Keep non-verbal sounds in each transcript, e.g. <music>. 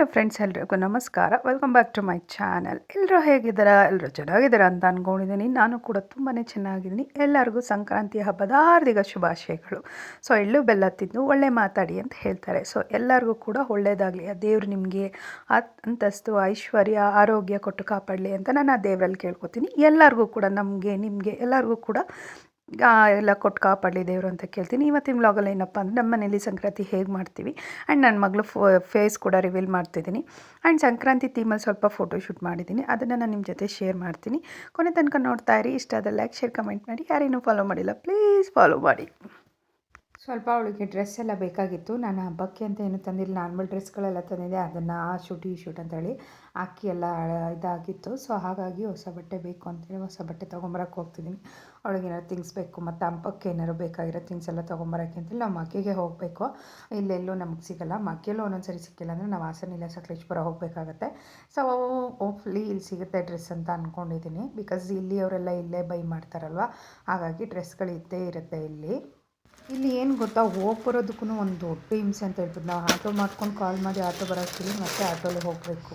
Hello friends ಎಲ್ರಿಗೂ ನಮಸ್ಕಾರ. Welcome back to my channel ಎಲ್ಲರೂ ಹೇಗಿದ್ದೀರಾ? ಎಲ್ಲರೂ ಚೆನ್ನಾಗಿದ್ದೀರಾ ಅಂತ ಅಂದ್ಕೊಂಡಿದ್ದೀನಿ ನಾನು ಕೂಡ ತುಂಬಾ ಚೆನ್ನಾಗಿದ್ದೀನಿ. ಎಲ್ಲರಿಗೂ ಸಂಕ್ರಾಂತಿ ಹಬ್ಬದ ಹಾರ್ದಿಕ ಶುಭಾಶಯಗಳು. ಸೊ ಎಳ್ಳು ಬೆಲ್ಲ ತಿಂದು ಒಳ್ಳೆ ಮಾತಾಡಿ ಅಂತ ಹೇಳ್ತಾರೆ. ಸೊ ಎಲ್ಲರಿಗೂ ಕೂಡ ಒಳ್ಳೆಯದಾಗಲಿ ಆ ದೇವ್ರು ನಿಮಗೆ ಅಂತಸ್ತು, ಐಶ್ವರ್ಯ, ಆರೋಗ್ಯ ಕೊಟ್ಟು ಕಾಪಾಡಲಿ ಅಂತ ನಾನು ಆ ದೇವರಲ್ಲಿ ಕೇಳ್ಕೊತೀನಿ. ಎಲ್ಲರಿಗೂ ಕೂಡ ನಮಗೆ, ನಿಮಗೆ, ಎಲ್ಲರಿಗೂ ಕೂಡ ಎಲ್ಲ ಕೊಟ್ಟು ಕಾಪಾಡಲಿ ದೇವರು ಅಂತ ಕೇಳ್ತೀನಿ. ಇವತ್ತಿನ ವ್ಲಾಗಲ್ಲಿ ಏನಪ್ಪ ಅಂದರೆ ನಮ್ಮ ಮನೇಲಿ ಸಂಕ್ರಾಂತಿ ಹೇಗೆ ಮಾಡ್ತೀವಿ? ಆ್ಯಂಡ್ ನನ್ನ ಮಗಳು ಫೇಸ್ ಕೂಡ ರಿವೀಲ್ ಮಾಡ್ತಿದ್ದೀನಿ. ಆ್ಯಂಡ್ ಸಂಕ್ರಾಂತಿ ಥೀಮಲ್ಲಿ ಸ್ವಲ್ಪ ಫೋಟೋ ಶೂಟ್ ಮಾಡಿದ್ದೀನಿ. ಅದನ್ನು ನಾನು ನಿಮ್ಮ ಜೊತೆ ಶೇರ್ ಮಾಡ್ತೀನಿ. ಕೊನೆ ತನಕ ನೋಡ್ತಾ ಇರಿ. ಇಷ್ಟ ಆದ ಲೈಕ್ ಶೇರ್ ಕಮೆಂಟ್ ಮಾಡಿ. ಯಾರೇನೂ ಫಾಲೋ ಮಾಡಿಲ್ಲ ಪ್ಲೀಸ್ ಫಾಲೋ ಮಾಡಿ. ಸ್ವಲ್ಪ ಅವಳಿಗೆ ಡ್ರೆಸ್ ಎಲ್ಲ ಬೇಕಾಗಿತ್ತು. ನಾನು ಹಬ್ಬಕ್ಕೆ ಅಂತ ಏನು ತಂದಿಲ್ಲ. ನಾರ್ಮಲ್ ಡ್ರೆಸ್ಗಳೆಲ್ಲ ತಂದಿದ್ದೆ. ಅದನ್ನು ಆ ಶೂಟ್ ಈ ಶೂಟ್ ಅಂತೇಳಿ ಅಕ್ಕಿ ಎಲ್ಲ ಇದಾಗಿತ್ತು. ಸೊ ಹಾಗಾಗಿ ಹೊಸ ಬಟ್ಟೆ ಬೇಕು ಅಂತೇಳಿ ಹೊಸ ಬಟ್ಟೆ ತೊಗೊಂಬರಕ್ಕೆ ಹೋಗ್ತಿದ್ದೀನಿ. ಅವಳಿಗೆ ಏನಾದ್ರು ಥಿಂಗ್ಸ್ ಬೇಕು, ಮತ್ತು ಹಬ್ಬಕ್ಕೆ ಏನಾದ್ರು ಬೇಕಾಗಿರೋ ಥಿಂಗ್ಸ್ ಎಲ್ಲ ತೊಗೊಂಬರಕ್ಕೆ ಅಂತೇಳಿ ನಾವು ಮಕ್ಕಿಗೆ ಹೋಗಬೇಕು. ಇಲ್ಲೆಲ್ಲೂ ನಮಗೆ ಸಿಗಲ್ಲ. ಮಕ್ಕಿಯಲ್ಲೂ ಒಂದೊಂದು ಸರಿ ಸಿಕ್ಕಿಲ್ಲ ಅಂದರೆ ನಾವು ಹಾಸನ ಇಲ್ಲ ಸಕಲೇಶ್ಪುರ ಹೋಗಬೇಕಾಗತ್ತೆ. ಸೊ ಹೋಪ್ಫುಲಿ ಇಲ್ಲಿ ಸಿಗುತ್ತೆ ಡ್ರೆಸ್ ಅಂತ ಅಂದ್ಕೊಂಡಿದ್ದೀನಿ ಬಿಕಾಸ್ ಇಲ್ಲಿ ಅವರೆಲ್ಲ ಇಲ್ಲೇ ಬೈ ಮಾಡ್ತಾರಲ್ವ? ಹಾಗಾಗಿ ಡ್ರೆಸ್ಗಳು ಇದ್ದೇ ಇರುತ್ತೆ ಇಲ್ಲಿ. ಇಲ್ಲಿ ಏನು ಗೊತ್ತಾ ಹೋಗಿ ಬರೋದಕ್ಕೂ ಒಂದು ದೊಡ್ಡ ಹಿಂಸೆ ಅಂತ ಹೇಳ್ಬೋದು ನಾವು ಆಟೋ ಮಾಡ್ಕೊಂಡು ಕಾಲ್ ಮಾಡಿ ಆಟೋ ಬರೋಕ್ಕಿಲ್ಲ ಮತ್ತೆ ಆಟೋಲಿ ಹೋಗಬೇಕು.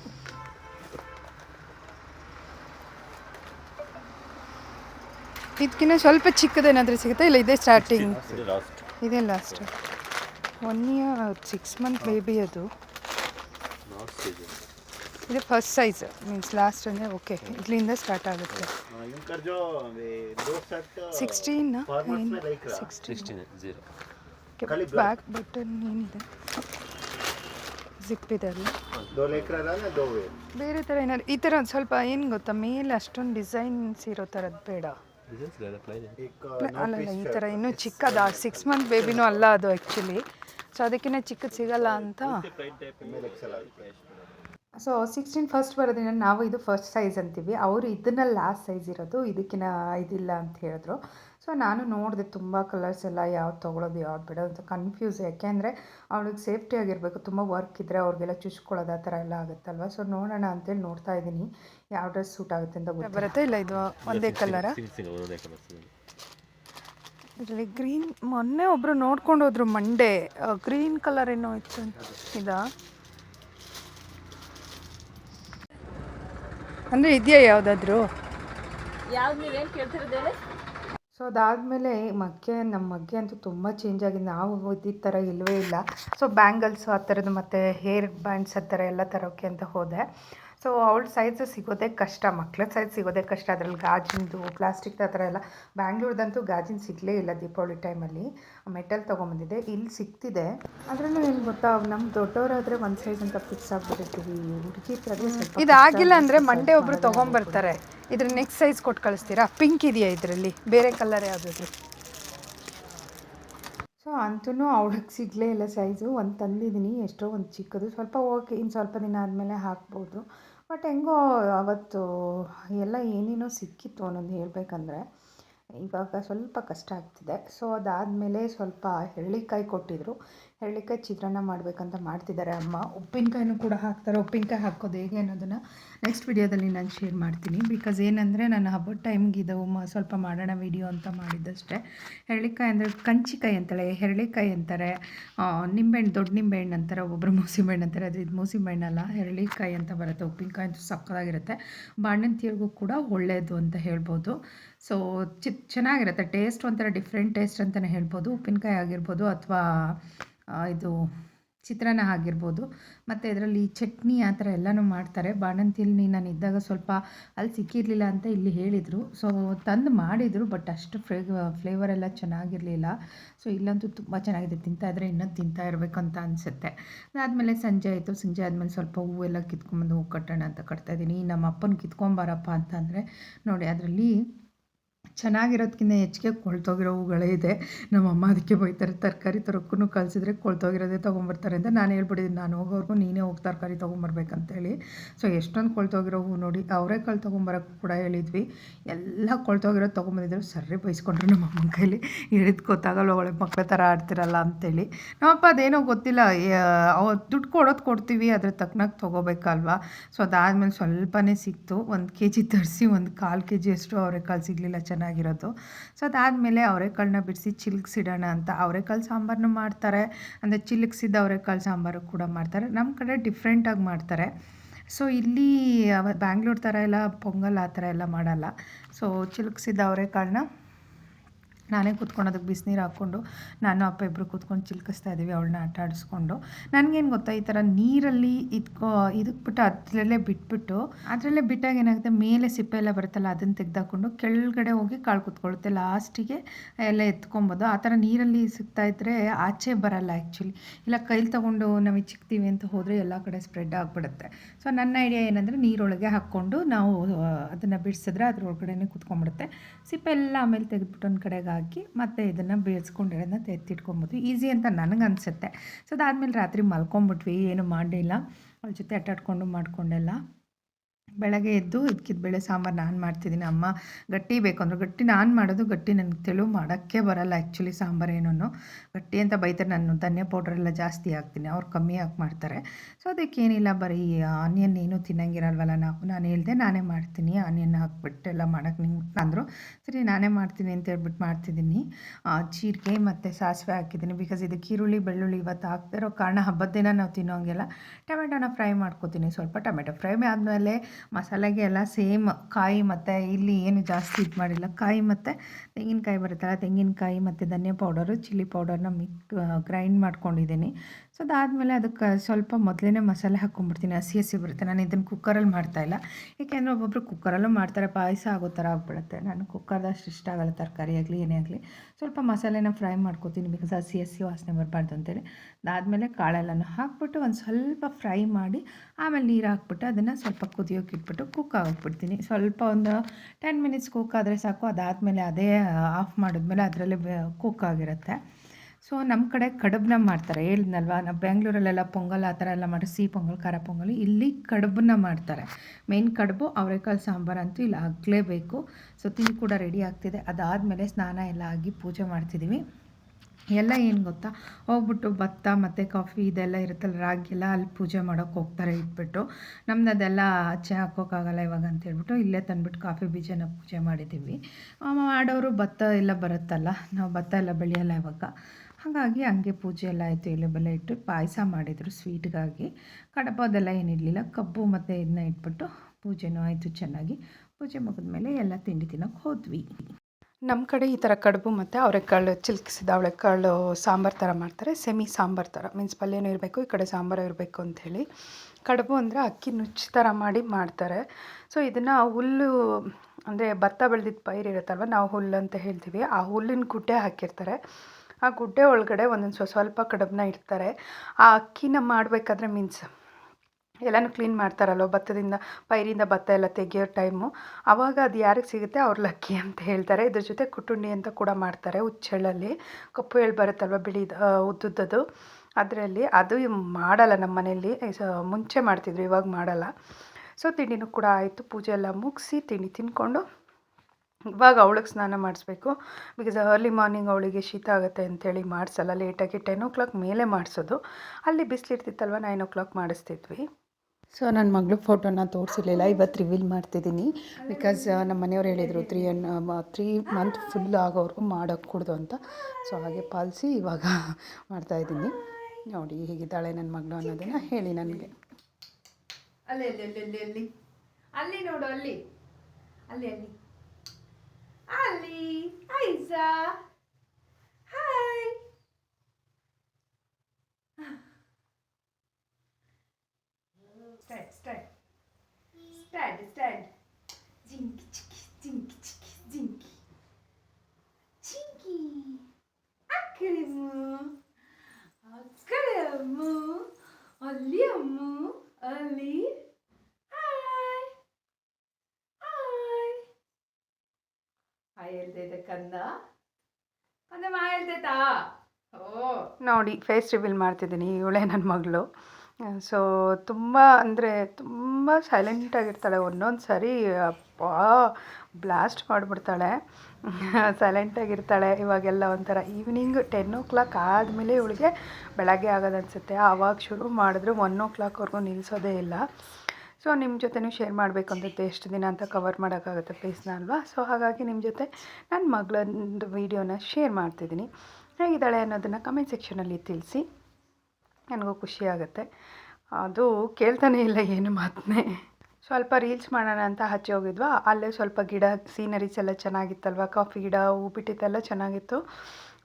ಇದಕ್ಕಿಂತ ಸ್ವಲ್ಪ ಚಿಕ್ಕದೇನಾದರೂ ಸಿಗುತ್ತಾ ಇಲ್ಲ ಇದೇ ಸ್ಟಾರ್ಟಿಂಗ್ ಇದೇ last one year six month baby ಅದು. ಇದು ಫಸ್ಟ್ ಸೈಜ್ ಮೀನ್ಸ್ ಲಾಸ್ಟ್ ಅಂದರೆ ಓಕೆ ಇಲ್ಲಿಂದ ಸ್ಟಾರ್ಟ್ ಆಗುತ್ತೆ. ಸಿಕ್ಸ್ಟೀನ್ ಬ್ಯಾಕ್ ಬಟನ್ ಏನಿದೆ? ಜಿಪ್ ಇದೆ ಅಲ್ಲಿ? ಬೇರೆ ಥರ ಏನಾದ್ರು ಈ ಥರ ಒಂದು ಸ್ವಲ್ಪ ಏನು ಗೊತ್ತಾ? ಮೇಲೆ ಅಷ್ಟೊಂದು ಡಿಸೈನ್ಸ್ ಇರೋ ಥರದ್ದು ಬೇಡ. ಅಲ್ಲಲ್ಲ ಈ ಥರ ಇನ್ನೂ ಚಿಕ್ಕದ? ಸಿಕ್ಸ್ ಮಂತ್ ಬೇಬಿನೂ ಅಲ್ಲ ಅದು ಆ್ಯಕ್ಚುಲಿ ಸೊ ಅದಕ್ಕಿಂತ ಚಿಕ್ಕದು ಸಿಗಲ್ಲ ಅಂತ? ಸೊ ಸಿಕ್ಸ್ಟೀನ್ ಫಸ್ಟ್ ಬರೋದ್ರಿಂದ ನಾವು ಇದು ಫಸ್ಟ್ ಸೈಜ್ ಅಂತೀವಿ. ಅವರು ಇದನ್ನ ಲಾಸ್ಟ್ ಸೈಜ್ ಇರೋದು ಇದಕ್ಕಿಂತ ಇದಿಲ್ಲ ಅಂತ ಹೇಳಿದ್ರು. ಸೊ ನಾನು ನೋಡಿದೆ ತುಂಬ ಕಲರ್ಸ್ ಎಲ್ಲ ಯಾವ್ದು ತೊಗೊಳೋದು ಯಾವ್ದು ಬೇಡ ಅಂತ ಕನ್ಫ್ಯೂಸ್ ಯಾಕೆಂದರೆ ಅವಳಿಗೆ ಸೇಫ್ಟಿ ಆಗಿರಬೇಕು ತುಂಬ ವರ್ಕ್ ಇದ್ದರೆ ಅವ್ರಿಗೆಲ್ಲ ಚುಚ್ಕೊಳ್ಳೋದು ಆ ಥರ ಎಲ್ಲ ಆಗುತ್ತಲ್ವ? ಸೊ ನೋಡೋಣ ಅಂತೇಳಿ ನೋಡ್ತಾ ಇದ್ದೀನಿ. ಯಾವ ಡ್ರೆಸ್ ಸೂಟ್ ಆಗುತ್ತೆ ಅಂತ ಗೊತ್ತಿಲ್ಲ. ಬರುತ್ತೆ ಇಲ್ಲ ಇದು ಒಂದೇ ಕಲರ್ ಇದರಲ್ಲಿ ಗ್ರೀನ್ ಮೊನ್ನೆ ಒಬ್ಬರು ನೋಡ್ಕೊಂಡು ಹೋದ್ರು ಮಂಡೇ ಗ್ರೀನ್ ಕಲರ್ ಏನೋ ಇತ್ತು ಅಂತ. ಇದಾ? ಅಂದರೆ ಇದೆಯಾ ಯಾವುದಾದ್ರೂ? ಯಾವ್ದು ನೀವೇನು ಸೊ ಅದಾದಮೇಲೆ ಮಗ್ಗೆ ನಮ್ಮ ಮಗ್ಗೆ ಅಂತೂ ತುಂಬ ಚೇಂಜ್ ಆಗಿದೆ. ನಾವು ಇದ್ದಿದ್ದ ಥರ ಇಲ್ಲವೇ ಇಲ್ಲ. ಸೊ ಬ್ಯಾಂಗಲ್ಸ್ ಆ ಥರದ್ದು ಮತ್ತು ಹೇರ್ ಬ್ಯಾಂಡ್ಸ್ ಆ ಥರ ಎಲ್ಲ ತರೋಕ್ಕೆ ಅಂತ ಹೋದೆ. ಸೊ ಅವಳ ಸೈಜ್ ಸಿಗೋದೇ ಕಷ್ಟ ಮಕ್ಳ ಸೈಜ್ ಸಿಗೋದೇ ಕಷ್ಟ. ಅದರಲ್ಲಿ ಗಾಜಿಂದು ಪ್ಲಾಸ್ಟಿಕ್ ಆ ಥರ ಎಲ್ಲ. ಬ್ಯಾಂಗ್ಳೂರ್ದಂತೂ ಗಾಜಿನ ಸಿಗಲೇ ಇಲ್ಲ ದೀಪಾವಳಿ ಟೈಮಲ್ಲಿ ಮೆಟಲ್ ತೊಗೊಂಬಂದಿದ್ದೆ ಇಲ್ಲಿ ಸಿಗ್ತಿದೆ. ಅದರಲ್ಲೂ ಏನು ಗೊತ್ತಾ ನಮ್ಮ ದೊಡ್ಡವರಾದರೆ ಒಂದು ಸೈಜ್ ಅಂತ ಫಿಕ್ಸ್ ಆಗಿಬಿಟ್ಟಿರ್ತೀವಿ. ಹುಡುಗಿ ಇದಾಗಿಲ್ಲ ಅಂದರೆ ಮಂಡೆ ಒಬ್ಬರು ತೊಗೊಂಬರ್ತಾರೆ. ಇದ್ರ ನೆಕ್ಸ್ಟ್ ಸೈಜ್ ಕೊಟ್ಟು ಕಳಿಸ್ತೀರಾ? ಪಿಂಕ್ ಇದೆಯಾ ಇದರಲ್ಲಿ? ಬೇರೆ ಕಲರ್ ಯಾವುದಾದ್ರು? ಸೊ ಅಂತೂ ಅವಳಿಗೆ ಸಿಗಲೇ ಇಲ್ಲ ಸೈಜು ಒಂದು ತಂದಿದ್ದೀನಿ ಎಷ್ಟೋ ಒಂದು ಚಿಕ್ಕದು. ಸ್ವಲ್ಪ ಓಕೆ ಇನ್ನು ಸ್ವಲ್ಪ ದಿನ ಆದಮೇಲೆ ಹಾಕ್ಬೋದು. ಬಟ್ ಹೆಂಗೋ ಅವತ್ತು ಎಲ್ಲ ಏನೇನೋ ಸಿಕ್ಕಿತ್ತು ಒಂದೊಂದು ಹೇಳಬೇಕಂದ್ರೆ ಇವಾಗ ಸ್ವಲ್ಪ ಕಷ್ಟ ಆಗ್ತಿದೆ. ಸೊ ಅದಾದಮೇಲೆ ಸ್ವಲ್ಪ ಹೆರಳಿಕಾಯಿ ಕೊಟ್ಟಿದ್ರು. ಹೆರಳಿಕಾಯಿ ಚಿತ್ರಾನ್ನ ಮಾಡಬೇಕಂತ ಮಾಡ್ತಿದ್ದಾರೆ ಅಮ್ಮ. ಉಪ್ಪಿನಕಾಯಿನೂ ಕೂಡ ಹಾಕ್ತಾರೆ. ಉಪ್ಪಿನಕಾಯಿ ಹಾಕೋದು ಹೇಗೆ ಅನ್ನೋದನ್ನು ನೆಕ್ಸ್ಟ್ ವಿಡಿಯೋದಲ್ಲಿ ನಾನು ಶೇರ್ ಮಾಡ್ತೀನಿ. ಬಿಕಾಸ್ ಏನಂದರೆ ನಾನು ಹಬ್ಬದ ಟೈಮ್ಗೆ ಇದು ಸ್ವಲ್ಪ ಮಾಡೋಣ ವಿಡಿಯೋ ಅಂತ ಮಾಡಿದ್ದಷ್ಟೇ. ಹೆರಳಿಕಾಯಿ ಅಂದರೆ ಕಂಚಿಕಾಯಿ ಅಂತಾಳೆ ಹೆರಳಿಕಾಯಿ ಅಂತಾರೆ. ನಿಂಬೆಹಣ್ಣು, ದೊಡ್ಡ ನಿಂಬೆಹಣ್ಣು ಅಂತಾರೆ. ಒಬ್ಬೊಬ್ಬರು ಮೂಸಿಂಬೆಹಣ್ಣು ಅಂತಾರೆ. ಅದು ಇದು ಮೂಸಿಂಬೆಹಣ್ಣಲ್ಲ ಹೆರಳಿಕಾಯಿ ಅಂತ ಬರುತ್ತೆ. ಉಪ್ಪಿನಕಾಯಿ ಅಂತೂ ಸಕ್ಕತ್ತಾಗಿರುತ್ತೆ. ಬಾಣಂತಿಯರಿಗೂ ಕೂಡ ಒಳ್ಳೆಯದು ಅಂತ ಹೇಳ್ಬೋದು. ಸೊ ಚಿ ಚೆನ್ನಾಗಿರುತ್ತೆ. ಟೇಸ್ಟ್ ಒಂಥರ ಡಿಫ್ರೆಂಟ್ ಟೇಸ್ಟ್ ಅಂತಲೇ ಹೇಳ್ಬೋದು. ಉಪ್ಪಿನಕಾಯಿ ಆಗಿರ್ಬೋದು ಅಥವಾ ಇದು ಚಿತ್ರಾನ್ನ ಆಗಿರ್ಬೋದು. ಮತ್ತು ಇದರಲ್ಲಿ ಚಟ್ನಿ ಆ ಥರ ಎಲ್ಲನೂ ಮಾಡ್ತಾರೆ. ಬಾಣಂತಿಯಲ್ಲಿ ನಾನು ಇದ್ದಾಗ ಸ್ವಲ್ಪ ಅಲ್ಲಿ ಸಿಕ್ಕಿರಲಿಲ್ಲ ಅಂತ ಇಲ್ಲಿ ಹೇಳಿದರು. ಸೊ ತಂದು ಮಾಡಿದರು ಬಟ್ ಅಷ್ಟು ಫ್ರೇ ಫ್ಲೇವರ್ ಎಲ್ಲ ಚೆನ್ನಾಗಿರಲಿಲ್ಲ. ಸೊ ಇಲ್ಲಂತೂ ತುಂಬ ಚೆನ್ನಾಗಿದೆ. ತಿಂತಾ ಇನ್ನೂ ತಿಂತಾ ಇರಬೇಕು ಅಂತ ಅನಿಸುತ್ತೆ. ಅದಾದಮೇಲೆ ಸಂಜೆ ಆಯಿತು. ಸಂಜೆ ಆದಮೇಲೆ ಸ್ವಲ್ಪ ಹೂವೆಲ್ಲ ಕಿತ್ಕೊಂಬಂದು ಹೂ ಕಟ್ಟೋಣ ಅಂತ ಕಟ್ತಾಯಿದ್ದೀನಿ ನಮ್ಮ ಅಪ್ಪನ ಕಿತ್ಕೊಂಬಾರಪ್ಪ ಅಂತಂದರೆ ನೋಡಿ, ಅದರಲ್ಲಿ ಚೆನ್ನಾಗಿರೋದಕ್ಕಿಂತ ಹೆಚ್ಚಿಗೆ ಕೊಳ್ತೋಗಿರೋ ಹೂಗಳೇ ಇದೆ ನಮ್ಮಮ್ಮ ಅದಕ್ಕೆ ಬೈತಾರೆ, ತರಕಾರಿ ತರೋಕ್ಕೂ ಕಳಿಸಿದ್ರೆ ಕೊಳ್ತೋಗಿರೋದೇ ತೊಗೊಂಬರ್ತಾರೆ ಅಂತ ನಾನು ಹೇಳ್ಬಿಟ್ಟಿದ್ದೀನಿ. ನಾನು ಹೋಗೋರ್ಗು ನೀನೇ ಹೋಗಿ ತರಕಾರಿ ತೊಗೊಂಬರ್ಬೇಕಂತೇಳಿ. ಸೊ, ಎಷ್ಟೊಂದು ಕೊಳ್ತೋಗಿರೋ ಹೂ ನೋಡಿ ಅವರೇಕಾಳು ತೊಗೊಂಬರೋಕ್ಕೂ ಕೂಡ ಹೇಳಿದ್ವಿ. ಎಲ್ಲ ಕೊಳ್ತೋಗಿರೋದು ತೊಗೊಂಬಂದಿದ್ರು. ಸರ್ರಿ ಬೈಸ್ಕೊಂಡ್ರು ನಮ್ಮ ಕೈಲಿ. ಹಿಡಿದು ಗೊತ್ತಾಗಲ್ಲ, ಒಳ್ಳೆ ಮಕ್ಕಳ ಥರ ಆಡ್ತಿರಲ್ಲ ಅಂತೇಳಿ. ನಮ್ಮಪ್ಪ ಅದೇನೋ ಗೊತ್ತಿಲ್ಲ. ಅವ ದುಡ್ಡು ಕೊಡೋದು ಕೊಡ್ತೀವಿ, ಅದ್ರ ತಕ್ಕನಾಗ ತೊಗೋಬೇಕಲ್ವಾ? ಸೊ, ಅದಾದಮೇಲೆ ಸ್ವಲ್ಪನೇ ಸಿಕ್ತು. ಒಂದು ಕೆ ಜಿ ತರಿಸಿ, ಒಂದು ಕಾಲು ಕೆ ಜಿ ಅಷ್ಟು ಅವರೆಕಾಳು ಸಿಗಲಿಲ್ಲ ಚೆನ್ನಾಗಿ. ಚೆನ್ನಾಗಿರೋದು. ಸೊ ಅದಾದಮೇಲೆ ಅವರೆಕಾಳನ್ನ ಬಿಡಿಸಿ ಚಿಲ್ಕ್ಸಿಡೋಣ ಅಂತ ಅವರೆಕಾಳು ಸಾಂಬಾರನ್ನು ಮಾಡ್ತಾರೆ. ಅಂದರೆ ಚಿಲ್ಕ್ಸಿದ್ದ ಅವರೆಕಾಳು ಸಾಂಬಾರು ಕೂಡ ಮಾಡ್ತಾರೆ. ನಮ್ಮ ಕಡೆ ಡಿಫ್ರೆಂಟಾಗಿ ಮಾಡ್ತಾರೆ. ಸೊ ಇಲ್ಲಿ ಬ್ಯಾಂಗ್ಳೂರು ಥರ ಎಲ್ಲ, ಪೊಂಗಲ್ ಆ ಥರ ಎಲ್ಲ ಮಾಡಲ್ಲ. ಸೊ ಚಿಲ್ಕ್ಸಿದ್ದ ಅವರೆಕಾಳನ್ನ ನಾನೇ ಕೂತ್ಕೊಂಡು ಅದಕ್ಕೆ ಬಿಸಿನೀರು ಹಾಕ್ಕೊಂಡು ನಾನು ಅಪ್ಪ ಇಬ್ಬರು ಕೂತ್ಕೊಂಡು ಚಿಲ್ಕಿಸ್ತಾ ಇದ್ದೀವಿ, ಅವಳನ್ನ ಆಟ ಆಡಿಸ್ಕೊಂಡು. ನನಗೇನು ಗೊತ್ತಾ ಈ ಥರ ನೀರಲ್ಲಿ ಇದ್ಕೋ, ಇದಕ್ಕೆ ಬಿಟ್ಟು ಅದರಲ್ಲೇ ಬಿಟ್ಬಿಟ್ಟು, ಅದರಲ್ಲೇ ಬಿಟ್ಟಾಗ ಏನಾಗುತ್ತೆ, ಮೇಲೆ ಸಿಪ್ಪೆ ಎಲ್ಲ ಬರುತ್ತಲ್ಲ, ಅದನ್ನು ತೆಗೆದಾಕೊಂಡು ಕೆಳಗಡೆ ಹೋಗಿ ಕಾಳು ಕೂತ್ಕೊಳ್ಳುತ್ತೆ. ಲಾಸ್ಟಿಗೆ ಎಲ್ಲ ಎತ್ಕೊಬೋದು. ಆ ಥರ ನೀರಲ್ಲಿ ಸಿಗ್ತಾ ಇದ್ದರೆ ಆಚೆ ಬರಲ್ಲ ಆ್ಯಕ್ಚುಲಿ. ಇಲ್ಲ ಕೈಲಿ ತೊಗೊಂಡು ನಾವು ಚಿಕ್ತೀವಿ ಅಂತ ಹೋದರೆ ಎಲ್ಲ ಕಡೆ ಸ್ಪ್ರೆಡ್ ಆಗಿಬಿಡುತ್ತೆ. ಸೊ ನನ್ನ ಐಡಿಯಾ ಏನಂದರೆ ನೀರೊಳಗೆ ಹಾಕ್ಕೊಂಡು ನಾವು ಅದನ್ನು ಬಿಡಿಸಿದ್ರೆ ಅದ್ರೊಳಗಡೆ ಕೂತ್ಕೊಂಡ್ಬಿಡುತ್ತೆ ಸಿಪ್ಪೆ ಎಲ್ಲ ಆಮೇಲೆ ತೆಗೆದ್ಬಿಟ್ಟು ಒಂದು ಕಡೆಗೆ ಹಾಕಿ ಮತ್ತೆ ಇದನ್ನು ಬೇಯಿಸ್ಕೊಂಡಿರೋದನ್ನ ತೆತ್ತಿಟ್ಕೊಬೋದು ಈಸಿ ಅಂತ ನನಗೆ ಅನಿಸುತ್ತೆ ಸೊ ಅದಾದಮೇಲೆ ರಾತ್ರಿ ಮಲ್ಕೊಂಬಿಟ್ವಿ, ಏನು ಮಾಡಿಲ್ಲ ಅವ್ರ ಜೊತೆ ಆಟಾಡ್ಕೊಂಡು ಮಾಡ್ಕೊಂಡೆಲ್ಲ. ಬೆಳಗ್ಗೆ ಎದ್ದು ಇದ್ಕಿದ ಬೇಳೆ ಸಾಂಬಾರು ನಾನು ಮಾಡ್ತಿದ್ದೀನಿ. ಅಮ್ಮ, ಗಟ್ಟಿ ಬೇಕು ಅಂದ್ರೆ ಗಟ್ಟಿ ನಾನು ಮಾಡೋದು, ಗಟ್ಟಿ ನನಗೆ ತೆಳು ಮಾಡೋಕ್ಕೆ ಬರಲ್ಲ ಆ್ಯಕ್ಚುಲಿ ಸಾಂಬಾರು ಏನೂ ಗಟ್ಟಿ ಅಂತ ಬೈತಾರೆ, ನಾನು ಧನ್ಯ ಪೌಡ್ರೆಲ್ಲ ಜಾಸ್ತಿ ಹಾಕ್ತೀನಿ, ಅವ್ರು ಕಮ್ಮಿ ಹಾಕಿ ಮಾಡ್ತಾರೆ. ಸೊ ಅದಕ್ಕೇನಿಲ್ಲ, ಬರೀ ಆನಿಯನ್ ಏನೂ ತಿನ್ನಂಗಿರಲ್ವಲ್ಲ ನಾವು. ನಾನು ಹೇಳ್ದೆ ನಾನೇ ಮಾಡ್ತೀನಿ ಆನಿಯನ್ ಹಾಕ್ಬಿಟ್ಟು ಎಲ್ಲ ಮಾಡೋಕ್ಕೆ ನಿಮ್ಮ ಅಂದರು. ಸರಿ, ನಾನೇ ಮಾಡ್ತೀನಿ ಅಂತ ಹೇಳ್ಬಿಟ್ಟು ಮಾಡ್ತಿದ್ದೀನಿ. ಜೀರಿಗೆ ಮತ್ತು ಸಾಸಿವೆ ಹಾಕಿದ್ದೀನಿ ಬಿಕಾಸ್ ಇದಕ್ಕೆ ಈರುಳ್ಳಿ, ಬೆಳ್ಳುಳ್ಳಿ ಇವತ್ತು ಹಾಕ್ತಿರೋ ಕಾರಣ ಹಬ್ಬದ ದಿನ ನಾವು ತಿನ್ನೋಂಗೆಲ್ಲ. ಟೊಮೆಟೊನ ಫ್ರೈ ಮಾಡ್ಕೊತೀನಿ, ಸ್ವಲ್ಪ ಟೊಮೆಟೊ ಫ್ರೈ ಆದಮೇಲೆ ಮಸಾಲೆಗೆ ಎಲ್ಲ ಸೇಮ್ ಕಾಯಿ ಮತ್ತು ಇಲ್ಲಿ ಏನು ಜಾಸ್ತಿ ಇದು ಮಾಡಿಲ್ಲ. ಕಾಯಿ ಮತ್ತು ತೆಂಗಿನಕಾಯಿ ಬರುತ್ತಲ್ಲ ತೆಂಗಿನಕಾಯಿ ಮತ್ತು ಧನಿಯಾ ಪೌಡರು, ಚಿಲ್ಲಿ ಪೌಡರ್ನ ಮಿಕ್ ಗ್ರೈಂಡ್ ಮಾಡ್ಕೊಂಡಿದ್ದೀನಿ. ಸೊ ಅದಾದಮೇಲೆ ಅದಕ್ಕೆ ಸ್ವಲ್ಪ ಮೊದಲೇ ಮಸಾಲೆ ಹಾಕ್ಕೊಂಡ್ಬಿಡ್ತೀನಿ ಹಸಿ ಹಸಿ ಬರುತ್ತೆ. ನಾನು ಇದನ್ನು ಕುಕ್ಕರಲ್ಲಿ ಮಾಡ್ತಾಯಿಲ್ಲ ಏಕೆಂದರೆ ಒಬ್ಬೊಬ್ಬರು ಕುಕ್ಕರಲ್ಲೂ ಮಾಡ್ತಾರೆ. ಪಾಯಸ ಆಗೋ ಥರ ಆಗ್ಬಿಡುತ್ತೆ. ನಾನು ಕುಕ್ಕರ್ದಷ್ಟು ಇಷ್ಟ ಆಗಲ್ಲ. ತರಕಾರಿ ಆಗಲಿ ಏನೇ ಆಗಲಿ. ಸ್ವಲ್ಪ ಮಸಾಲೆನ ಫ್ರೈ ಮಾಡ್ಕೊತೀನಿ. ಬಿಕಾಸ್ ಹಸಿ ಹಸಿ ವಾಸನೆ ಬರಬಾರ್ದು ಅಂತೇಳಿ. ಅದಾದಮೇಲೆ ಕಾಳೆಲ್ಲನೂ ಹಾಕ್ಬಿಟ್ಟು ಒಂದು ಸ್ವಲ್ಪ ಫ್ರೈ ಮಾಡಿ, ಆಮೇಲೆ ನೀರು ಹಾಕ್ಬಿಟ್ಟು ಅದನ್ನು ಸ್ವಲ್ಪ ಕುದಿಯೋಕೆ ಇಟ್ಬಿಟ್ಟು ಕುಕ್ ಆಗಿಬಿಡ್ತೀನಿ. ಸ್ವಲ್ಪ ಒಂದು ಟೆನ್ ಮಿನಿಟ್ಸ್ ಕುಕ್ ಆದರೆ ಸಾಕು. ಅದಾದಮೇಲೆ ಅದೇ ಆಫ್ ಮಾಡಿದ್ಮೇಲೆ ಅದರಲ್ಲೇ ಕುಕ್ ಆಗಿರುತ್ತೆ. ಸೊ ನಮ್ಮ ಕಡೆ ಕಡುಬನ್ನ ಮಾಡ್ತಾರೆ. ಹೇಳಿದ್ನಲ್ವ? ನಾವು ಬೆಂಗಳೂರಲ್ಲೆಲ್ಲ ಪೊಂಗಲ್ ಆ ಥರ ಎಲ್ಲ ಮಾಡಿ ಸಿಹಿ ಪೊಂಗಲ್, ಖಾರ ಪೊಂಗಲ್, ಇಲ್ಲಿ ಕಡುಬನ್ನ ಮಾಡ್ತಾರೆ. ಮೇನ್ ಕಡುಬು ಅವರೆಕಾಳು ಸಾಂಬಾರು ಅಂತೂ ಇಲ್ಲಿ ಆಗಲೇಬೇಕು ಸೊ ತಿಂಡಿ ಕೂಡ ರೆಡಿ ಆಗ್ತಿದೆ. ಅದಾದಮೇಲೆ ಸ್ನಾನ ಎಲ್ಲ ಆಗಿ ಪೂಜೆ ಮಾಡ್ತಿದ್ದೀವಿ ಎಲ್ಲ ಏನು ಗೊತ್ತಾ? ಹೋಗ್ಬಿಟ್ಟು ಭತ್ತ ಮತ್ತು ಕಾಫಿ ಇದೆಲ್ಲ ಇರುತ್ತಲ್ಲ, ರಾಗಿ ಎಲ್ಲ ಅಲ್ಲಿ ಪೂಜೆ ಮಾಡೋಕ್ಕೆ ಹೋಗ್ತಾರೆ ಇಟ್ಬಿಟ್ಟು. ನಮ್ದು ಅದೆಲ್ಲ ಆಚೆ ಹಾಕೋಕ್ಕಾಗಲ್ಲ ಇವಾಗ ಅಂತ ಹೇಳ್ಬಿಟ್ಟು ಇಲ್ಲೇ ತಂದ್ಬಿಟ್ಟು ಕಾಫಿ ಬೀಜನ ಪೂಜೆ ಮಾಡಿದ್ದೀವಿ ಮಾಡೋರು ಭತ್ತ ಎಲ್ಲ ಬರುತ್ತಲ್ಲ, ನಾವು ಭತ್ತ ಎಲ್ಲ ಬೆಳೆಯಲ್ಲ ಇವಾಗ. ಹಾಗಾಗಿ ಹಂಗೆ ಪೂಜೆ ಎಲ್ಲ ಆಯಿತು. ಎಲೆಬೆಲ್ಲ ಇಟ್ಟು ಪಾಯಸ ಮಾಡಿದರು ಸ್ವೀಟ್ಗಾಗಿ. ಕಡಪ ಅದೆಲ್ಲ ಏನಿರಲಿಲ್ಲ. ಕಬ್ಬು ಮತ್ತು ಇದನ್ನ ಇಟ್ಬಿಟ್ಟು ಪೂಜೆನೂ ಆಯಿತು ಚೆನ್ನಾಗಿ. ಪೂಜೆ ಮುಗಿದ್ಮೇಲೆ ಎಲ್ಲ ತಿಂಡಿ ತಿನ್ನೋಕೆ ಹೋದ್ವಿ. ನಮ್ಮ ಕಡೆ ಈ ಥರ ಕಡುಬು ಮತ್ತು ಅವರೆಕಾಳು ಚಿಲ್ಕಿಸಿದ ಅವಳೆಕಾಳು ಸಾಂಬಾರು ಥರ ಮಾಡ್ತಾರೆ. ಸೆಮಿ ಸಾಂಬಾರು ಥರ ಮೀನ್ಸ್ ಪಲ್ಯನೂ ಇರಬೇಕು, ಈ ಕಡೆ ಸಾಂಬಾರು ಇರಬೇಕು ಅಂಥೇಳಿ ಕಡುಬು ಅಂದರೆ ಅಕ್ಕಿ ನುಚ್ಚು ಥರ ಮಾಡಿ ಮಾಡ್ತಾರೆ. ಸೊ, ಇದನ್ನು ಹುಲ್ಲು ಅಂದರೆ ಭತ್ತ ಬೆಳೆದಿದ್ದ ಪೈರು ಇರುತ್ತಲ್ವ, ನಾವು ಹುಲ್ಲು ಅಂತ ಹೇಳ್ತೀವಿ. ಆ ಹುಲ್ಲಿನ ಗುಡ್ಡೆ ಹಾಕಿರ್ತಾರೆ. ಆ ಗುಡ್ಡೆ ಒಳಗಡೆ ಒಂದೊಂದು ಸ್ವ, ಸ್ವಲ್ಪ ಕಡಬನ್ನ ಇಡ್ತಾರೆ. ಆ ಅಕ್ಕಿನ ಮಾಡಬೇಕಾದ್ರೆ ಮೀನ್ಸ್ ಎಲ್ಲನೂ ಕ್ಲೀನ್ ಮಾಡ್ತಾರಲ್ವ ಭತ್ತದಿಂದ, ಪೈರಿಂದ ಭತ್ತ ಎಲ್ಲ ತೆಗಿಯೋ ಟೈಮು ಆವಾಗ ಅದು ಯಾರಿಗೆ ಸಿಗುತ್ತೆ? ಅವ್ರ ಲಕ್ಕಿ ಅಂತ ಹೇಳ್ತಾರೆ. ಇದ್ರ ಜೊತೆ ಕುಟುಂಡಿ ಅಂತ ಕೂಡ ಮಾಡ್ತಾರೆ ಹುಚ್ಚೆಳ್ಳಲ್ಲಿ. ಕಪ್ಪು ಎಳ್ಳು ಬರುತ್ತಲ್ವ ಬಿಳಿ ಉದ್ದುದ್ದದು ಅದರಲ್ಲಿ ಅದು ಮಾಡಲ್ಲ ನಮ್ಮ ಮನೆಯಲ್ಲಿ ಮುಂಚೆ ಮಾಡ್ತಿದ್ರು, ಇವಾಗ ಮಾಡಲ್ಲ. ಸೊ ತಿಂಡಿನೂ ಕೂಡ ಆಯಿತು. ಪೂಜೆ ಎಲ್ಲ ಮುಗಿಸಿ ತಿಂಡಿ ತಿಂದ್ಕೊಂಡು ಇವಾಗ ಅವಳಿಗೆ ಸ್ನಾನ ಮಾಡಿಸ್ಬೇಕು. ಬಿಕಾಸ್ ಅರ್ಲಿ ಮಾರ್ನಿಂಗ್ ಅವಳಿಗೆ ಶೀತ ಆಗುತ್ತೆ ಅಂತೇಳಿ ಮಾಡಿಸಲ್ಲ. ಲೇಟಾಗಿ ಟೆನ್ ಓ ಕ್ಲಾಕ್ ಮೇಲೆ ಮಾಡಿಸೋದು. ಅಲ್ಲಿ ಬಿಸಿಲಿರ್ತಿತ್ತಲ್ವ ನೈನ್ ಓ ಕ್ಲಾಕ್ ಮಾಡಿಸ್ತಿದ್ವಿ. ಸೊ ನನ್ನ ಮಗಳು ಫೋಟೋನ ತೋರಿಸಿರ್ಲಿಲ್ಲ. ಇವತ್ತು ರಿವೀಲ್ ಮಾಡ್ತಿದ್ದೀನಿ. ಬಿಕಾಸ್ ನಮ್ಮ ಮನೆಯವ್ರು ಹೇಳಿದರು three and three month full ಆಗೋವರೆಗೂ ಕೊಡ್ದು ಅಂತ. ಸೊ ಹಾಗೆ ಪಾಲಿಸಿ ಇವಾಗ <laughs> ಮಾಡ್ತಾಯಿದ್ದೀನಿ ನೋಡಿ ಹೀಗಿದ್ದಾಳೆ ನನ್ನ ಮಗಳು ಅನ್ನೋದನ್ನು ಹೇಳಿ ನನಗೆ. ಅಲ್ಲಿ ಅಲ್ಲಿ ಅಲ್ಲಿ ಅಲ್ಲಿ ಅಲ್ಲಿ. ಅಲ್ಲಿ ನೋಡು, ಅಲ್ಲಿ. ಅಲ್ಲಿ ಅಲ್ಲಿ. Ali, Isa, Hi. <sighs> Stand, stand. Stand, stand. Zinky, chicky, zinky, chicky, zinky. Chinky. Akrimu. Akrimu. Ali. Ali. ಕಂದ? ಕಂದ ಮಾ ಹೇಳ್ತೈತಾ? ಓ. ನೋಡಿ ಫೇಸ್ ರಿವೀಲ್ ಮಾಡ್ತಿದ್ದೀನಿ ಇವಳೇ ನನ್ನ ಮಗಳು. ಸೊ ತುಂಬ ಅಂದರೆ ತುಂಬ ಸೈಲೆಂಟಾಗಿರ್ತಾಳೆ ಒಂದೊಂದು ಸರಿ, ಅಪ್ಪ ಬ್ಲಾಸ್ಟ್ ಮಾಡಿಬಿಡ್ತಾಳೆ. ಸೈಲೆಂಟಾಗಿರ್ತಾಳೆ <laughs> ಇವಾಗೆಲ್ಲ ಒಂಥರ ಈವ್ನಿಂಗ್ ಟೆನ್ ಓ ಕ್ಲಾಕ್ ಆದಮೇಲೆ ಇವಳಿಗೆ ಬೆಳಗ್ಗೆ ಆಗೋದು ಅನಿಸುತ್ತೆ. ಆವಾಗ ಶುರು ಮಾಡಿದ್ರೆ ಒನ್ ಓ ಕ್ಲಾಕ್ವರೆಗೂ ನಿಲ್ಲಿಸೋದೇ ಇಲ್ಲ. ಸೊ ನಿಮ್ಮ ಜೊತೆನೂ ಶೇರ್ ಮಾಡಬೇಕು ಅಂತ ಎಷ್ಟು ದಿನ ಅಂತ ಕವರ್ ಮಾಡೋಕ್ಕಾಗುತ್ತೆ ಪ್ಲೇಸ್ನ ಅಲ್ವಾ? ಸೊ ಹಾಗಾಗಿ ನಿಮ್ಮ ಜೊತೆ ನನ್ನ ಮಗಳೊಂದು ವೀಡಿಯೋನ ಶೇರ್ ಮಾಡ್ತಿದ್ದೀನಿ. ಹೇಗಿದ್ದಾಳೆ ಅನ್ನೋದನ್ನು ಕಮೆಂಟ್ ಸೆಕ್ಷನಲ್ಲಿ ತಿಳಿಸಿ. ನನಗೂ ಖುಷಿಯಾಗುತ್ತೆ ಅದು ಕೇಳ್ತಾನೆ ಇಲ್ಲ ಏನು ಮಾತನ್ನೇ ಸ್ವಲ್ಪ ರೀಲ್ಸ್ ಮಾಡೋಣ ಅಂತ ಹಚ್ಚಿ ಹೋಗಿದ್ವಾ? ಅಲ್ಲೇ ಸ್ವಲ್ಪ ಗಿಡ ಸೀನರೀಸ್ ಎಲ್ಲ ಚೆನ್ನಾಗಿತ್ತಲ್ವ? ಕಾಫಿ ಗಿಡ ಹೂ ಬಿಟ್ಟಿದ್ದೆಲ್ಲ ಚೆನ್ನಾಗಿತ್ತು.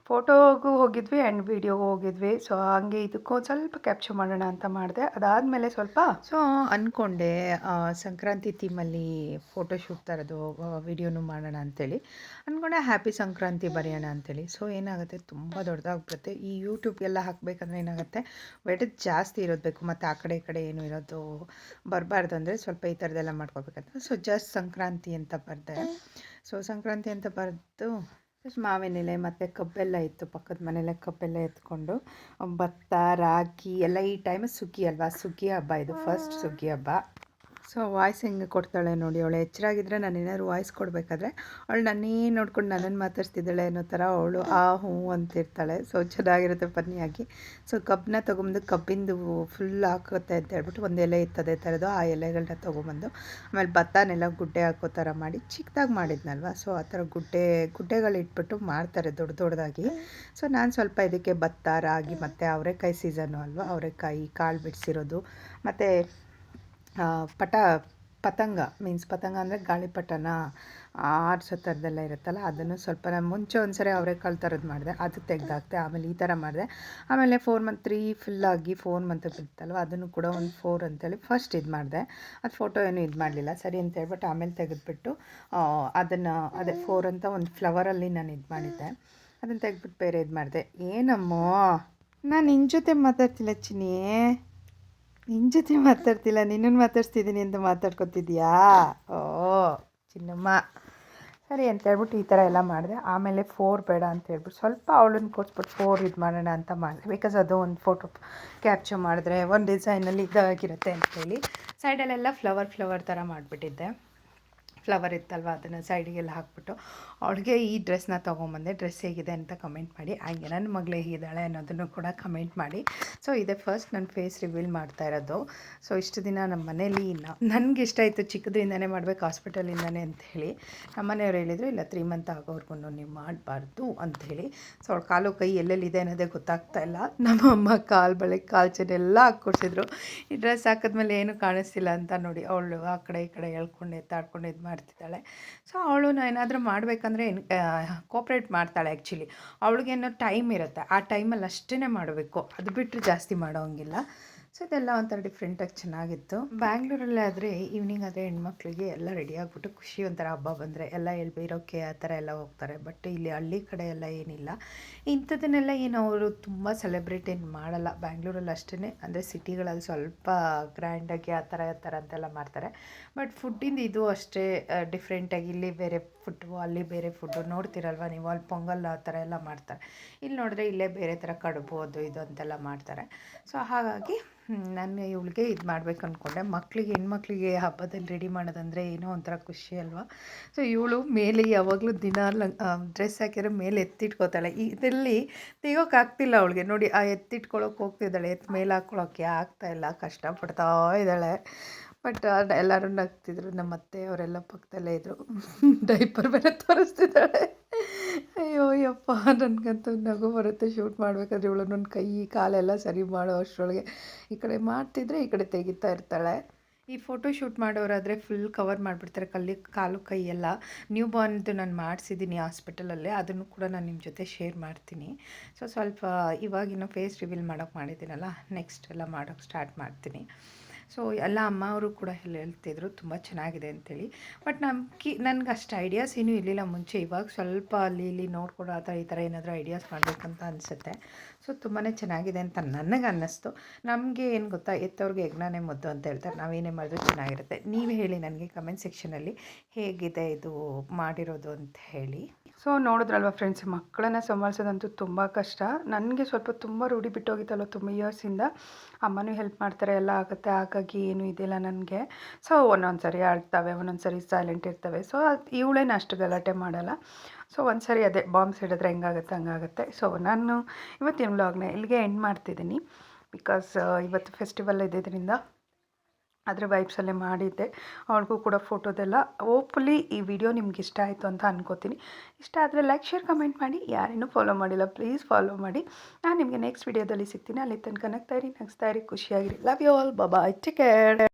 ಫೋಟೋಗೂ ಹೋಗಿದ್ವಿ ಆ್ಯಂಡ್ ವೀಡಿಯೋಗೂ ಹೋಗಿದ್ವಿ. ಸೊ ಹಂಗೆ ಇದಕ್ಕೂ ಸ್ವಲ್ಪ ಕ್ಯಾಪ್ಚರ್ ಮಾಡೋಣ ಅಂತ ಮಾಡಿದೆ. ಅದಾದಮೇಲೆ ಸ್ವಲ್ಪ ಸೊ ಅಂದ್ಕೊಂಡೆ ಸಂಕ್ರಾಂತಿ ಥೀಮಲ್ಲಿ ಫೋಟೋಶೂಟ್ ತರೋದು ವೀಡಿಯೋನು ಮಾಡೋಣ ಅಂಥೇಳಿ ಅಂದ್ಕೊಂಡೆ ಹ್ಯಾಪಿ ಸಂಕ್ರಾಂತಿ ಬರೆಯೋಣ ಅಂಥೇಳಿ ಸೊ ಏನಾಗುತ್ತೆ? ತುಂಬ ದೊಡ್ಡದಾಗ್ಬಿಡುತ್ತೆ. ಈ ಯೂಟ್ಯೂಬ್ಗೆಲ್ಲ ಹಾಕಬೇಕಂದ್ರೆ ಏನಾಗುತ್ತೆ? ವೆಟ್ ಜಾಸ್ತಿ ಇರೋದು ಬೇಕು. ಮತ್ತು ಆ ಕಡೆ ಈ ಕಡೆ ಏನು ಇರೋದು ಬರಬಾರ್ದು ಅಂದರೆ ಸ್ವಲ್ಪ ಈ ಥರದ್ದೆಲ್ಲ ಮಾಡ್ಕೋಬೇಕಂತ ಸೊ ಜಸ್ಟ್ ಸಂಕ್ರಾಂತಿ ಅಂತ ಬರೆದೆ. ಸೊ ಸಂಕ್ರಾಂತಿ ಅಂತ ಬರೆದು ಜಸ್ಟ್ ಮಾವಿನ ಎಲೆ ಮತ್ತು ಕಬ್ಬೆಲ್ಲ ಇತ್ತು ಪಕ್ಕದ ಮನೆಯಲ್ಲೇ ಕಬ್ಬೆಲ್ಲ ಎತ್ಕೊಂಡು. ಭತ್ತ, ರಾಗಿ ಎಲ್ಲ ಈ ಟೈಮ್ ಸುಗ್ಗಿ ಅಲ್ವಾ? ಸುಗ್ಗಿ ಹಬ್ಬ ಇದು ಫಸ್ಟ್ ಸುಗ್ಗಿ ಹಬ್ಬ. ಸೊ ವಾಯ್ಸ್ ಹೆಂಗೆ ಕೊಡ್ತಾಳೆ ನೋಡಿ, ಅವಳು ಎಚ್ಚರಾಗಿದ್ದರೆ ನಾನು ಏನಾದ್ರು ವಾಯ್ಸ್ ಕೊಡಬೇಕಾದ್ರೆ ಅವಳು ನನ್ನೇ ನೋಡ್ಕೊಂಡು ನನ್ನನ್ನು ಮಾತಾಡ್ಸ್ತಿದ್ದಾಳೆ ಅನ್ನೋ ಥರ ಅವಳು ಆ ಹ್ಞೂ ಅಂತಿರ್ತಾಳೆ. ಸೊ ಚೆನ್ನಾಗಿರುತ್ತೆ ಪನ್ನಿಯಾಗಿ ಸೊ ಕಬ್ಬನ್ನ ತೊಗೊಂಬಂದು ಕಬ್ಬಿಂದು ಫುಲ್ ಹಾಕುತ್ತೆ ಅಂತ ಹೇಳ್ಬಿಟ್ಟು ಒಂದು ಎಲೆ ಇರ್ತದೆ ಥರದ್ದು, ಆ ಎಲೆಗಳನ್ನ ತೊಗೊಂಬಂದು ಆಮೇಲೆ ಭತ್ತನೆಲ್ಲ ಗುಡ್ಡೆ ಹಾಕೋ ಥರ ಮಾಡಿ ಚಿಕ್ಕದಾಗಿ ಮಾಡಿದ್ನಲ್ವ? ಸೊ ಆ ಥರ ಗುಡ್ಡೆ, ಗುಡ್ಡೆಗಳು ಇಟ್ಬಿಟ್ಟು ಮಾಡ್ತಾರೆ ದೊಡ್ಡ ದೊಡ್ಡದಾಗಿ ಸೊ ನಾನು ಸ್ವಲ್ಪ ಇದಕ್ಕೆ ಭತ್ತ ರಾಗಿ ಮತ್ತು ಅವರೆಕಾಯಿ ಸೀಸನ್ನು ಅಲ್ವಾ? ಅವರೆಕಾಯಿ, ಕಾಳು ಬಿಡಿಸಿರೋದು. ಮತ್ತು ಪಟ, ಪತಂಗ ಮೀನ್ಸ್ ಪತಂಗ ಅಂದರೆ ಗಾಳಿಪಟನ ಆರಿಸೋ ಥರದ್ದೆಲ್ಲ ಇರುತ್ತಲ್ಲ, ಅದನ್ನು ಸ್ವಲ್ಪ ನಾನು ಮುಂಚೆ ಒಂದು ಸರಿ ಅವರೆಕಾಳು ಥರದ್ದು ಮಾಡಿದೆ, ಅದು ತೆಗ್ದಾಕ್ತೆ ಆಮೇಲೆ ಈ ಥರ ಮಾಡಿದೆ. ಆಮೇಲೆ ಫೋರ್ ಮಂತ್ ತ್ರೀ ಫುಲ್ಲಾಗಿ ಫೋರ್ ಮಂತ್ ಬಿಡ್ತಲ್ವ, ಅದನ್ನು ಕೂಡ ಒಂದು ಫೋರ್ ಅಂತೇಳಿ ಫಸ್ಟ್ ಇದು ಮಾಡಿದೆ. ಅದು ಫೋಟೋ ಏನು ಇದು ಮಾಡಲಿಲ್ಲ, ಸರಿ ಅಂತ ಹೇಳ್ಬಿಟ್ಟು ಆಮೇಲೆ ತೆಗೆದುಬಿಟ್ಟು ಅದನ್ನು, ಅದೇ ಫೋರ್ ಅಂತ ಒಂದು ಫ್ಲವರಲ್ಲಿ ನಾನು ಇದು ಮಾಡಿದ್ದೆ. ಅದನ್ನು ತೆಗೆದ್ಬಿಟ್ಟು ಬೇರೆ ಇದು ಮಾಡಿದೆ. ಏನಮ್ಮ, ನಾನು ನಿನ್ನ ಜೊತೆ ಮಾತಾಡ್ತಿಲ್ಲ ಚಿನ್ನಿ. ನಿನ್ನ ಜೊತೆ ಮಾತಾಡ್ತಿಲ್ಲ ನಿನ್ನನ್ನು ಮಾತಾಡ್ಸ್ತಿದ್ದೀನಿ ಅಂತ ಮಾತಾಡ್ಕೊತಿದ್ಯಾ? ಓ, ಚಿನ್ನಮ್ಮ. ಸರಿ ಅಂತ ಹೇಳ್ಬಿಟ್ಟು ಈ ಥರ ಎಲ್ಲ ಮಾಡಿದೆ. ಆಮೇಲೆ ಫೋರ್ ಬೇಡ ಅಂತ ಹೇಳ್ಬಿಟ್ಟು ಸ್ವಲ್ಪ ಅವಳನ್ನು ಕೊಟ್ಬಿಟ್ಟು ಫೋರ್ ಇದು ಮಾಡೋಣ ಅಂತ ಮಾಡಿದೆ. ಬಿಕಾಸ್ ಅದು ಒಂದು ಫೋಟೋ ಕ್ಯಾಪ್ಚರ್ ಮಾಡಿದ್ರೆ ಒಂದು ಡಿಸೈನಲ್ಲಿ ಇದಾಗಿರುತ್ತೆ ಅಂತೇಳಿ ಸೈಡಲ್ಲೆಲ್ಲ ಫ್ಲವರ್ ಫ್ಲವರ್ ಥರ ಮಾಡಿಬಿಟ್ಟಿದ್ದೆ. ಫ್ಲವರ್ ಇತ್ತಲ್ವ ಅದನ್ನು ಸೈಡಿಗೆಲ್ಲ ಹಾಕ್ಬಿಟ್ಟು, ಅವಳಿಗೆ ಈ ಡ್ರೆಸ್ನ ತೊಗೊಂಬಂದೆ, ಡ್ರೆಸ್ ಹೇಗಿದೆ ಅಂತ ಕಮೆಂಟ್ ಮಾಡಿ, ಹಾಗೆ ನನ್ನ ಮಗಳು ಹೇಗಿದ್ದಾಳೆ ಅನ್ನೋದನ್ನು ಕೂಡ ಕಮೆಂಟ್ ಮಾಡಿ. ಸೊ ಇದೇ ಫಸ್ಟ್ ನನ್ನ ಫೇಸ್ ರಿವೀಲ್ ಮಾಡ್ತಾ ಇರೋದು. ಸೊ ಇಷ್ಟು ದಿನ ನಮ್ಮ ಮನೇಲಿ ನನಗೆ ಇಷ್ಟ ಆಯಿತು ಚಿಕ್ಕದ್ರಿಂದನೇ ಮಾಡಬೇಕು, ಹಾಸ್ಪಿಟಲಿಂದನೇ ಅಂಥೇಳಿ ನಮ್ಮ ಮನೆಯವ್ರು ಹೇಳಿದರು, ಇಲ್ಲ ತ್ರೀ ಮಂತ್ ಆಗೋವರೆಗೂ ನೀವು ಮಾಡಬಾರ್ದು ಅಂಥೇಳಿ ಸೊ ಅವಳ ಕಾಲು ಕೈ ಎಲ್ಲೆಲ್ಲಿದೆ ಅನ್ನೋದೇ ಗೊತ್ತಾಗ್ತಾ ಇಲ್ಲ. ನಮ್ಮ ಅಮ್ಮ ಕಾಲು ಬಳೆ, ಕಾಲು ಚೆನ್ನೆಲ್ಲ ಹಾಕ್ಕೊಡ್ಸಿದ್ರು. ಈ ಡ್ರೆಸ್ ಹಾಕಿದ್ಮೇಲೆ ಏನು ಕಾಣಿಸ್ತಿಲ್ಲ ಅಂತ ನೋಡಿ, ಅವಳು ಆ ಕಡೆ ಈ ಕಡೆ ಎಳ್ಕೊಂಡು ಎತ್ತಾಡ್ಕೊಂಡು ಇದು ಮಾಡ್ತಿದ್ದಾಳೆ. ಸೊ ಅವಳು ಏನಾದರೂ ಮಾಡಬೇಕಂದ್ರೆ ಕೋಪ್ರೇಟ್ ಮಾಡ್ತಾಳೆ ಆ್ಯಕ್ಚುಲಿ ಅವಳಿಗೇನೋ ಟೈಮ್ ಇರುತ್ತೆ. ಆ ಟೈಮಲ್ಲಿ ಅಷ್ಟೇ ಮಾಡಬೇಕು. ಅದು ಬಿಟ್ಟರೆ ಜಾಸ್ತಿ ಮಾಡೋಂಗಿಲ್ಲ. ಸೊ ಇದೆಲ್ಲ ಒಂಥರ ಡಿಫ್ರೆಂಟಾಗಿ ಚೆನ್ನಾಗಿತ್ತು. ಬ್ಯಾಂಗ್ಳೂರಲ್ಲೇ ಆದರೆ ಈವ್ನಿಂಗ್ ಆದರೆ ಹೆಣ್ಮಕ್ಳಿಗೆ ಎಲ್ಲ ರೆಡಿ ಆಗಿಬಿಟ್ಟು ಖುಷಿ ಒಂಥರ ಹಬ್ಬ ಬಂದರೆ ಎಲ್ಲ ಎಳ್ಬೀರೋಕ್ಕೆ ಆ ಥರ ಎಲ್ಲ ಹೋಗ್ತಾರೆ. ಬಟ್ ಇಲ್ಲಿ ಹಳ್ಳಿ ಕಡೆ ಎಲ್ಲ ಏನಿಲ್ಲ. ಇಂಥದನ್ನೆಲ್ಲ ಏನು ಅವರು ತುಂಬ ಸೆಲೆಬ್ರೇಟ್ ಏನು ಮಾಡಲ್ಲ. ಬ್ಯಾಂಗ್ಳೂರಲ್ಲಿ ಅಷ್ಟೇ ಅಂದರೆ ಸಿಟಿಗಳಲ್ಲಿ ಸ್ವಲ್ಪ ಗ್ರ್ಯಾಂಡಾಗಿ ಆ ಥರ ಆ ಥರ ಅಂತೆಲ್ಲ ಮಾಡ್ತಾರೆ. ಬಟ್ ಫುಡ್ಡಿಂದ ಇದು ಅಷ್ಟೇ ಡಿಫ್ರೆಂಟಾಗಿ ಇಲ್ಲಿ ಬೇರೆ ಫುಡ್ಡು ಅಲ್ಲಿ ಬೇರೆ ಫುಡ್ಡು ನೋಡ್ತಿರಲ್ವ ನೀವು? ಅಲ್ಲಿ ಪೊಂಗಲ್ ಆ ಥರ ಎಲ್ಲ ಮಾಡ್ತಾರೆ. ಇಲ್ಲಿ ನೋಡಿದ್ರೆ ಇಲ್ಲೇ ಬೇರೆ ಥರ ಕಡುಬು, ಅದು ಇದು ಅಂತೆಲ್ಲ ಮಾಡ್ತಾರೆ. ಸೊ ಹಾಗಾಗಿ ನಾನು ಇವಳಿಗೆ ಇದು ಮಾಡಬೇಕು ಅಂದ್ಕೊಂಡೆ ಮಕ್ಕಳಿಗೆ ಹೆಣ್ಮಕ್ಳಿಗೆ ಹಬ್ಬದಲ್ಲಿ ರೆಡಿ ಮಾಡೋದಂದರೆ ಏನೋ ಒಂಥರ ಖುಷಿ ಅಲ್ವಾ? ಸೊ ಇವಳು ಮೇಲೆ ಯಾವಾಗಲೂ ದಿನ ಡ್ರೆಸ್ ಹಾಕಿರೋ ಮೇಲೆ ಎತ್ತಿಟ್ಕೋತಾಳೆ. ಇದರಲ್ಲಿ ತೆಗೋಕ್ಕಾಗ್ತಿಲ್ಲ ಅವಳಿಗೆ. ನೋಡಿ, ಆ ಎತ್ತಿಟ್ಕೊಳ್ಳೋಕೆ ಹೋಗ್ತಿದ್ದಾಳೆ. ಎತ್ತ ಮೇಲೆ ಹಾಕ್ಕೊಳ್ಳೋಕ್ಕೆ ಆಗ್ತಾ ಇಲ್ಲ. ಕಷ್ಟಪಡ್ತಾ ಇದ್ದಾಳೆ. ಬಟ್ ಎಲ್ಲರೂ ನಗ್ತಿದ್ರು. ನಮ್ಮ ಅತ್ತೆ ಅವರೆಲ್ಲ ಪಕ್ಕದಲ್ಲೇ ಇದ್ದರು ಡೈಪರ್ ಬೇರೆ ತೋರಿಸ್ತಿದ್ದಾಳೆ. ಅಯ್ಯೋ, ಯಪ್ಪ, ನನಗಂತೂ ನಗು ಬರುತ್ತೆ. ಶೂಟ್ ಮಾಡಬೇಕಾದ್ರೆ ಇವಳು ನನ್ನ ಕೈ, ಕಾಲೆಲ್ಲ ಸರಿ ಮಾಡೋ ಅಷ್ಟರೊಳಗೆ ಈ ಕಡೆ ಮಾಡ್ತಿದ್ರೆ ಈ ಕಡೆ ತೆಗಿತಾ ಇರ್ತಾಳೆ. ಈ ಫೋಟೋ ಶೂಟ್ ಮಾಡೋರಾದರೆ ಫುಲ್ ಕವರ್ ಮಾಡಿಬಿಡ್ತಾರೆ ಕಲ್ಲಿ, ಕಾಲು, ಕೈ ಎಲ್ಲ. ನ್ಯೂ ಬಾರ್ನ್ದು ನಾನು ಮಾಡಿಸಿದ್ದೀನಿ ಹಾಸ್ಪಿಟಲಲ್ಲೇ, ಅದನ್ನು ಕೂಡ ನಾನು ನಿಮ್ಮ ಜೊತೆ ಶೇರ್ ಮಾಡ್ತೀನಿ. ಸೊ ಸ್ವಲ್ಪ ಇವಾಗಿನ ಫೇಸ್ ರಿವೀಲ್ ಮಾಡೋಕ್ಕೆ ಮಾಡಿದ್ದೀನಲ್ಲ, ನೆಕ್ಸ್ಟ್ ಎಲ್ಲ ಮಾಡೋಕ್ಕೆ ಸ್ಟಾರ್ಟ್ ಮಾಡ್ತೀನಿ. ಸೊ ಎಲ್ಲ ಅಮ್ಮ ಅವರು ಕೂಡ ಹೇಳ್ತಿದ್ರು, ತುಂಬ ಚೆನ್ನಾಗಿದೆ ಅಂತೇಳಿ. ಬಟ್ ನಮ್ಗೆ ನನಗೆ ಅಷ್ಟು ಐಡಿಯಾಸ್ ಏನೂ ಇರಲಿಲ್ಲ ಮುಂಚೆ, ಇವಾಗ ಸ್ವಲ್ಪ ಅಲ್ಲಿ ಇಲ್ಲಿ ನೋಡ್ಕೊಡೋ ಆ ಥರ ಈ ಥರ ಏನಾದರೂ ಐಡಿಯಾಸ್ ಮಾಡಬೇಕಂತ ಅನಿಸುತ್ತೆ. ಸೊ ತುಂಬಾ ಚೆನ್ನಾಗಿದೆ ಅಂತ ನನಗೆ ಅನ್ನಿಸ್ತು ನಮಗೆ ಏನು ಗೊತ್ತಾ, ಎತ್ತವ್ರಿಗೆ ಯಜ್ಞಾನೇ ಮದ್ದು ಅಂತ ಹೇಳ್ತಾರೆ. ನಾವೇನೇ ಮಾಡಿದ್ರು ಚೆನ್ನಾಗಿರುತ್ತೆ. ನೀವು ಹೇಳಿ ನನಗೆ ಕಮೆಂಟ್ ಸೆಕ್ಷನಲ್ಲಿ ಹೇಗಿದೆ ಇದು ಮಾಡಿರೋದು ಅಂತ ಹೇಳಿ. ಸೊ ನೋಡಿದ್ರಲ್ವ ಫ್ರೆಂಡ್ಸ್ ಮಕ್ಕಳನ್ನ ಸಂಭಾಳಿಸೋದಂತೂ ತುಂಬ ಕಷ್ಟ. ನನಗೆ ಸ್ವಲ್ಪ ತುಂಬ ರೂಢಿ ಬಿಟ್ಟೋಗಿತ್ತಲ್ವ ತುಂಬ ಇಯರ್ಸಿಂದ ಅಮ್ಮನೂ ಹೆಲ್ಪ್ ಮಾಡ್ತಾರೆ, ಎಲ್ಲ ಆಗುತ್ತೆ, ಹಾಗಾಗಿ ಏನೂ ಇದಿಲ್ಲ ನನಗೆ. ಸೊ ಒಂದೊಂದು ಸರಿ ಆಡ್ತವೆ ಒಂದೊಂದು ಸರಿ ಸೈಲೆಂಟ್ ಇರ್ತವೆ. ಸೊ ಅದು ಇವಳೇನು ಅಷ್ಟು ಗಲಾಟೆ ಮಾಡಲ್ಲ. ಸೊ ಒಂದು ಸರಿ ಅದೇ ಬಾಂಬ್ಸ್ ಹಿಡಿದ್ರೆ ಹೆಂಗಾಗುತ್ತೆ, ಹಂಗಾಗುತ್ತೆ. ಸೊ ನಾನು ಇವತ್ತಿನ ವ್ಲಾಗ್ನ ಇಲ್ಲಿಗೆ ಎಂಡ್ ಮಾಡ್ತಿದ್ದೀನಿ. ಬಿಕಾಸ್ ಇವತ್ತು ಫೆಸ್ಟಿವಲ್ ಇದ್ದಿದ್ದರಿಂದ ಅದರ ವೈಬ್ಸಲ್ಲೇ ಮಾಡಿದ್ದೆ. ಅವಳಿಗೂ ಕೂಡ ಫೋಟೋದೆಲ್ಲ ಓಪ್ಲಿ ಈ ವಿಡಿಯೋ ನಿಮ್ಗೆ ಇಷ್ಟ ಆಯಿತು ಅಂತ ಅನ್ಕೋತೀನಿ. ಇಷ್ಟ ಆದರೆ ಲೈಕ್ ಶೇರ್ ಕಮೆಂಟ್ ಮಾಡಿ. ಯಾರೇನೂ ಫಾಲೋ ಮಾಡಿಲ್ಲ ಪ್ಲೀಸ್ ಫಾಲೋ ಮಾಡಿ. ನಾನು ನಿಮಗೆ ನೆಕ್ಸ್ಟ್ ವಿಡಿಯೋದಲ್ಲಿ ಸಿಗ್ತೀನಿ. ಅಲ್ಲಿ ತನಕ ನಗ್ತಾ ಇರಿ, ನಗ್ಸ್ತಾ ಇರಿ. ಖುಷಿಯಾಗಿರಿ. Love you all bye take care